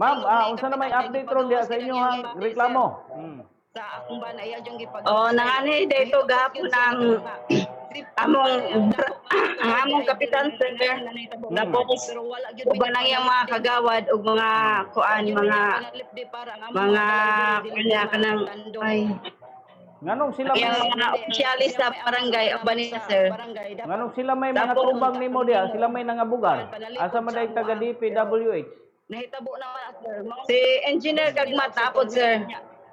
Ma'am, ah, unsa na may update ron diha sa inyo ang reklamo? Hmm. Sa akong bana iya yung gipag Oh, nangani dito gahapon ang among ang among kapitan sir. Wala gyud uban ang iyang mga kagawad ug mga kuan mga mga kanya kanang ay Nganong sila yung may mga opisyalis sa barangay uban nila sir. nganong sila may mga tubang nimo diha, sila may nangabugar. Asa man taga DPWH? Nahitabo naman sir. Mao- Si engineer kagmat tapos sir.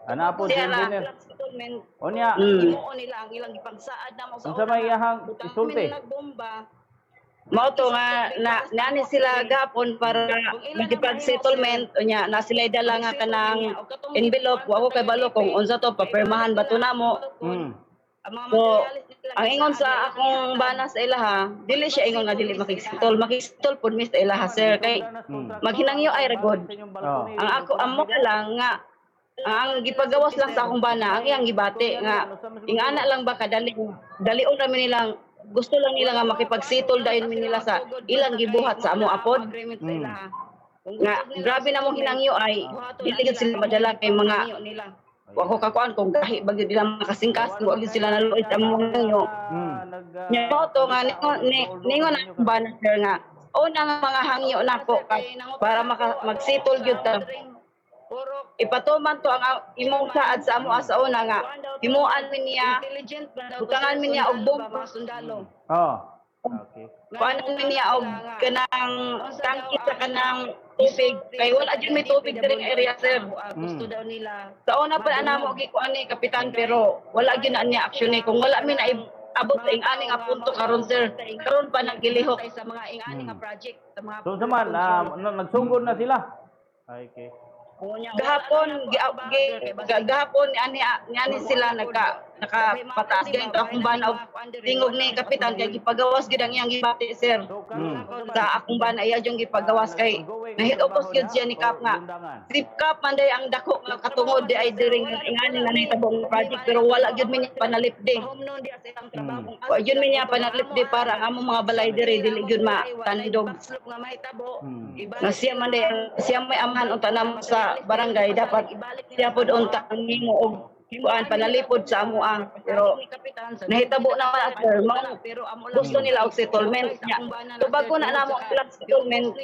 Ana po si Siya lang. engineer. settlement Onya, Mm. Imo nila ang ilang gipagsaad na mo sa Unsa may iyahang Butang isulti? nagbomba. Mao to nga na nani sila gapon para magipag settlement unya na sila dala nga kanang envelope wa ko kay balo kung unsa to papirmahan ba to namo. Hmm. Ang mga So, ang ingon sa akong bana sa ilaha, dili siya ingon nga dili makisitol. Makisitol pud mi sa ilaha sir kay maghinangyo ay ragod. Oh. Ang ako amo lang nga ang gipagawas lang sa akong bana, ang iyang gibati nga ingana lang ba kadali dalion rami nilang gusto lang nila nga makipagsitol dahil mi nila sa ilang gibuhat sa amo apod Hmm. nga grabe na mo hinangyo ay dili sila madala kay mga. Wa ko kakuan kung gahi bagyo nila makasingkas wa gid sila naluoy sa among hinangyo Hmm. nya mo to nga ningon ni- ningon na akong bana sir nga una nga mga hangyo nako kay para maka, magsitol gyud ta ipatuman to ang imong saad sa amo sa una nga himuan mi niya butangan mi niya og mga sundalo. Oh. Okay. kuanan mi niya og kanang tangki sa kanang tubig kay wala jud may tubig diri nga area sir Ah, Gusto Hmm. daw nila. sa una pa na mo gi kuan ni kapitan pero wala gyud na niya aksyon ni kung wala mi na abot sa ingani nga punto karon sir karon pa nagilihok sa mga ingani nga Hmm. project sa mga So sa man, ah, na- nagsugod na sila. Ay, Okay. gahapon gi, gi, ga- gahapon ni ani ni ani sila nagka nakapataas gyud akong banaw tingog ni kapitan kay gipagawas gyud ang iyang gibati sir Hmm. sa akong bana iya yung gipagawas kay nahitopos gyud siya ni Kap nga si Kap man day ang dako nga katungod di ay diring ingani nga nahitabong project pero wala gyud mi niya panalipdi. Hmm. wa gyud mi niya panalipdi para ang among mga balay diri dili gyud nga mahitabo. Hmm. Nga siya man day siya may amahan unta namo sa barangay dapat siya pud unta ang nimo og kuan panalipod sa amo ang pero nahitabo naman at sir mao pero amo lang gusto nila og settlement niya. So bago na namo ang settlement,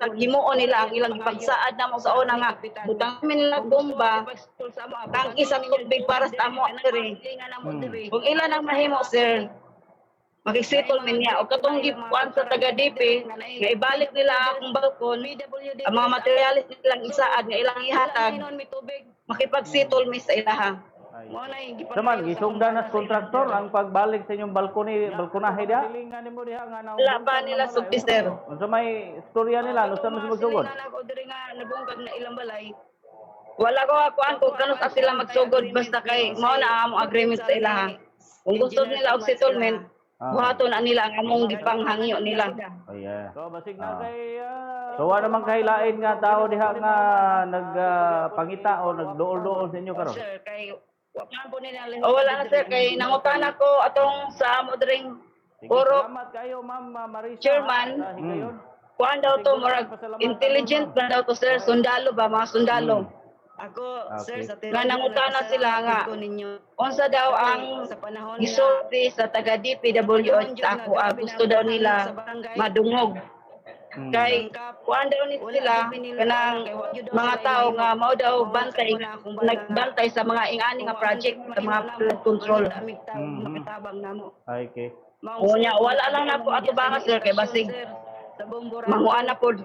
taghimuon nila ang ilang ipagsaad namo sa una nga butang nila bomba, tangki sa tubig para sa amo diri. Kung ilan ang mahimo sir, makig-settlement niya o katong gipuan sa taga DP nga ibalik nila akong balkon ang mga materialis nilang isaad nga ilang ihatag makipag-settlement sa ilaha. Ay. Sa man, gisugdan na sa kontraktor ang pagbalik sa inyong balkoni, balkonahe diha. Wala pa nila sugdi sir. Unsa may istorya nila, unsa man sila magsugod? Ako diri nga nabungkag na ilang balay. Wala ko akuan kung kanus sa sila magsugod basta kay mao na among agreement sa ilaha. Kung gusto nila og settlement, Ah. buhaton na nila ang among gipanghangyo nila. Oh, yeah. So, basig na kay... so, wala namang kahilain nga tao diha nga nagpangita o nagduol-duol sa inyo karon. Sir, kay po nila O wala na sir kay nangutan ako atong sa amo dring Sige, puro salamat kayo, Ma'am ah, Marisa. Chairman. sa higayon. kuan daw to murag intelligent na daw to sir sundalo ba mga sundalo. Ako, Okay. sir, sa Nga nangutana sila nga. Unsa daw ang sa panahon gisulti sa taga DPWH sa ako ah, gusto daw nila madungog. Hmm. Kay kuan daw ni sila kanang mga tao nga mao daw bantay nagbantay sa mga ingani nga project sa mga flood control. Namo. Ay, okay. O nya wala lang na po ato baka sir kay basig. Manguana pod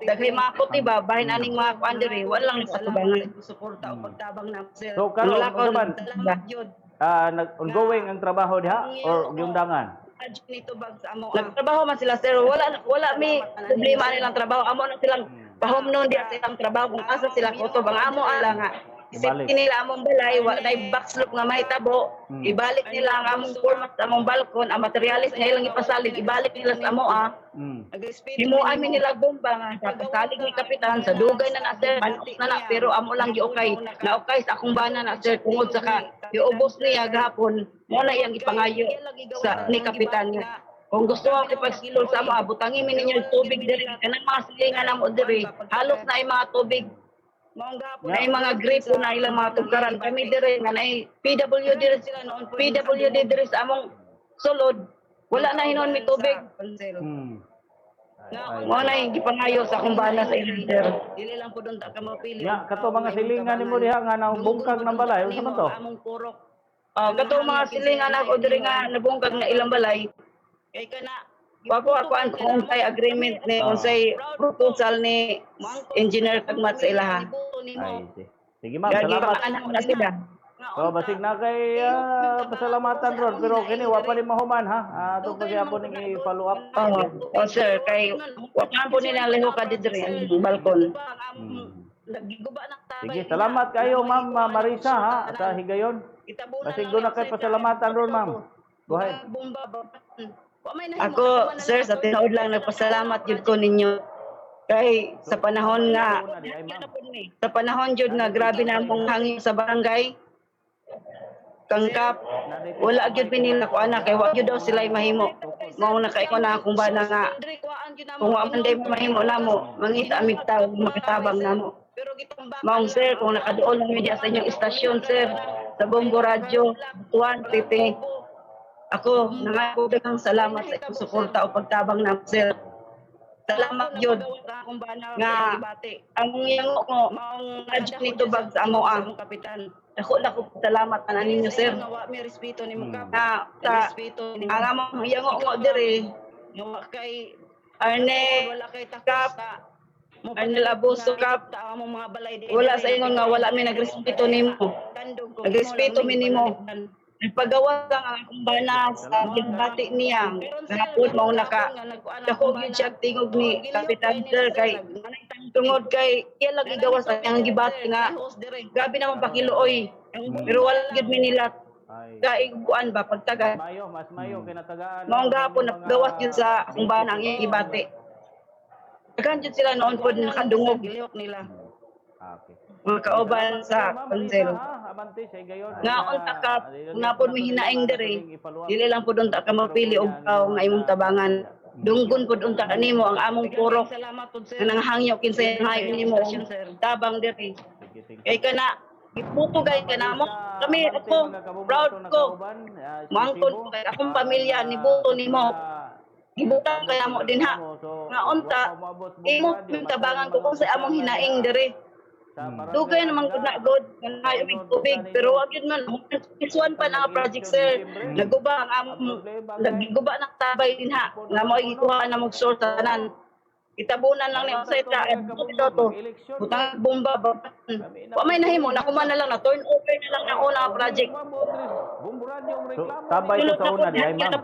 daghay mga kuti ba bahin aning mga kuan diri. Wala lang nagpatubangan. Suporta o pagtabang na sir. So, karon, Wala ko unsa man, Salamat yun. ah, nag ongoing ang trabaho diha or yung dangan? Adyo nito bag sa amo. ah. Nagtrabaho man sila sir. Wala wala mi problema nilang trabaho. Amo na silang pahom noon di sa ilang trabaho. Kung asa sila kutob ang amo ala nga Ibalik. Isip nila among balay, wa na backslop nga mahitabo. Hmm. Ibalik nila ang among format sa among balkon, ang materialis nga ilang ipasalig, ibalik nila sa amo ah. Hmm. Himuan mi nila bomba nga sa pasalig ni kapitan sa dugay na na sir, manok na na pero amo lang giukay. Na ukay sa akong bana na sir tungod sa ka iubos niya gahapon mo na iyang ipangayo sa ni kapitan niya. Kung gusto mo ipag-install sa mga butangin mi ninyo tubig diri kanang mga silingan namo diri. Halos na ay mga tubig Na ay mga gripo na ilang mga tugaran kami diri nga na ay PWD diri sila noon PWD diri sa among sulod. Wala na hinon mi tubig. Hmm. Mo na yung gipangayo sa akong bana sa ilang sir Dili lang po doon ta ka mapili. Nya kato mga silingan nimo diha nga nang bungkag ng balay, unsa man to? Among purok. uh, kato mga silingan ako diri nga nabungkag na ilang balay. Kay kana Wako ako ang kung unsay agreement ni unsay proposal ni engineer kagmat sa ilaha. Ay, si- sige ma'am, Gagi salamat. anak na sila. So basig na kay ah, pasalamatan ron pero kini wa pa rin mahuman ha. Ah, to pa siya po ning i-follow up. Oh, oh sir, kay wakan po nila liho ka diri ang balkon. Hmm. Sige, salamat kayo ma'am ah, Marisa ha sa higayon. Basig do na kay pasalamatan ron ma'am. Go ahead. Ako, sir, sa tinood lang nagpasalamat jud ko ninyo. Kay sa panahon nga sa panahon jud nga grabe na among hangin sa barangay. Kangkap wala gyud pinila ko anak kay wa gyud daw sila mahimo. Mao na kay ko na akong bana nga kung wa man day mahimo namo mangita amig tawo makatabang namo. Maong sir kung nakaduol lang media sa inyong istasyon sir sa Bombo Radio Tuan City ako nangako daghang salamat sa inyong suporta o pagtabang namo sir salamat bana Nga. ang yango ko Maong radyo nito bag sa amo ang kapitan. Ako na ko salamat na ninyo sir. May respeto ni mo Hmm. Na ni ang among yango ko Nga wa kay arne wala kay takos Kap. ka. Mo Arne Labuso. Ta di. wala sa ingon nga wala mi nagrespeto nimo. Nagrespeto mi nimo. Nagpagawa ka nga akong bana sa gigbati niya. Gahapon mao naka gyud siya tingog ni Kapitan Sir kay tungod kay iya lang igawas sa iyang gibati nga gabi naman pakiluoy. Pero wala gyud mi nila Ay. kaiguan ba pagtaga. Mayo, mas mayo kay natagaan. Maong gahapon nagawas yun sa akong bana ang iyang ibati. Dagan jud sila noon po nakadungog Gilihok nila. Ah, Okay. Mga kauban sa higayon. Nga unta ka kung napod mi hinaing diri. Dili lang pud unta ka mapili og tao nga imong tabangan. Dunggon pud unta kanimo ang among purok nga nanghangyo kinsay hayo nimo tabang diri. Kay kana iputugay ka namo. Kami ako proud ko. Mangkon ko kay akong pamilya ni buto nimo. Gibutang kaya mo din ha. Nga unta, imo yung tabangan ko kung sa among hinaing diri. Dugay naman gud na god nga may tubig. pero wag yun man isuan pa na project sir. naguba ang among naguba ng tabay din ha. Nga mo gikuha na mong source sa tanan itabunan lang ni usay ta eh, ito. to butang bomba ba? Wa may nahimo na kuman na lang na turn over na lang ang una project. So, tabay ko sa una di ay ma'am.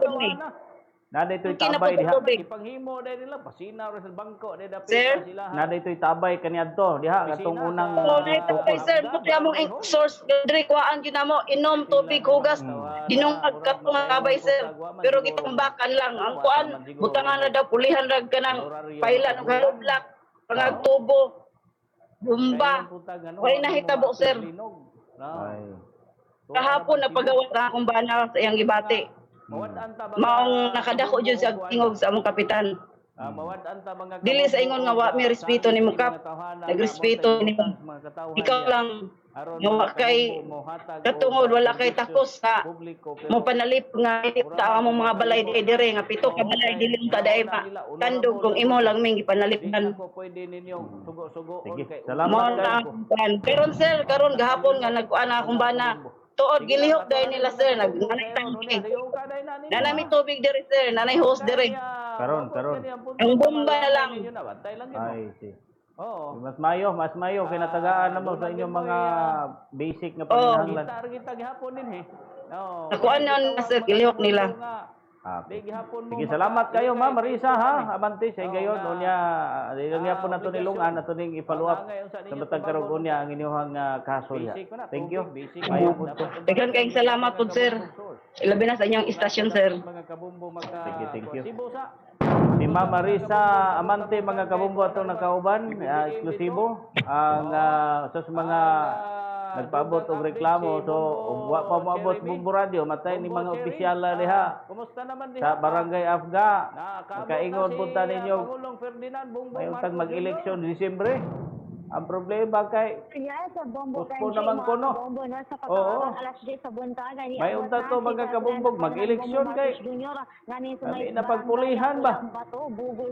Na Nada ito'y tabay diha. Ipanghimo dahil nila pasinaw ra sa bangko dahil dapat Sir? sila. Nada ito'y tabay kaniadto diha katong unang Oh, na ito kay sir, buti among ing source diri kuhaan gyud namo inom tubig hugas dinungag ka nga kabay sir. Pero gitambakan lang ang kuan butangan na daw pulihan rag kanang pailan og halublak pangag tubo bumba Wala nahitabo, sir. Ay. kahapon napagawa ra akong bana sa iyang gibati. Maong nakadako jud sa tingog sa among kapitan. Dili sa ingon nga wa mi respeto ni Mukap. Nagrespeto ni Ikaw lang. Nga wa kay katungod wala kay takos sa mo panalip nga ta among mga balay di dire nga pito ka balay dili ta dai ba tandog kung imo lang ming gipanalipdan Pwede ninyo sugo-sugo. mo Sige, salamat kuan karon sir karon gahapon nga nagkuan na akong bana tuod gilihok dai nila sir nag nanay tangke nanay tubig diri sir nanay hose diri Karon, karon. Ang bomba na lang. Ay, si. Oo. Mas mayo, mas mayo kay natagaan na mo sa inyong mga basic na Oh. panginahanglan. Kita kita gihapon din eh. Oo. nakuan na sir gilihok nila Ah, Di gihapon mo. Sige, salamat kayo, Ma'am Marisa ha. Abante sa gayon unya niya po nato nilungan nato ning i-follow up sa matag karog unya ang inyong ah, kaso niya. Thank you. Daghan kayong salamat po sir. ilabi na sa inyong istasyon sir. Mga kabumbo magka. Thank you, thank you. Si Ma'am Marisa Amante mga kabumbo atong nakauban, ah, eksklusibo ang ah, sa mga nagpaabot og reklamo so ug wa pa moabot bumbo radio matay ni mga opisyal diha Kumusta naman sa barangay Afga na punta ninyo. Pangulong Ferdinand Bongbong Marcos tag mag-eleksyon Disyembre ang problema kay sa bombo country, naman ko, no? bombo na sa Oo. pagkakaroon alas 10 sa buntagan. ni May unta to, na, mga si kabumbog, President mag-eleksyon kay- Jr. Ngani sa may na pagpulihan ba? Bato, Bugol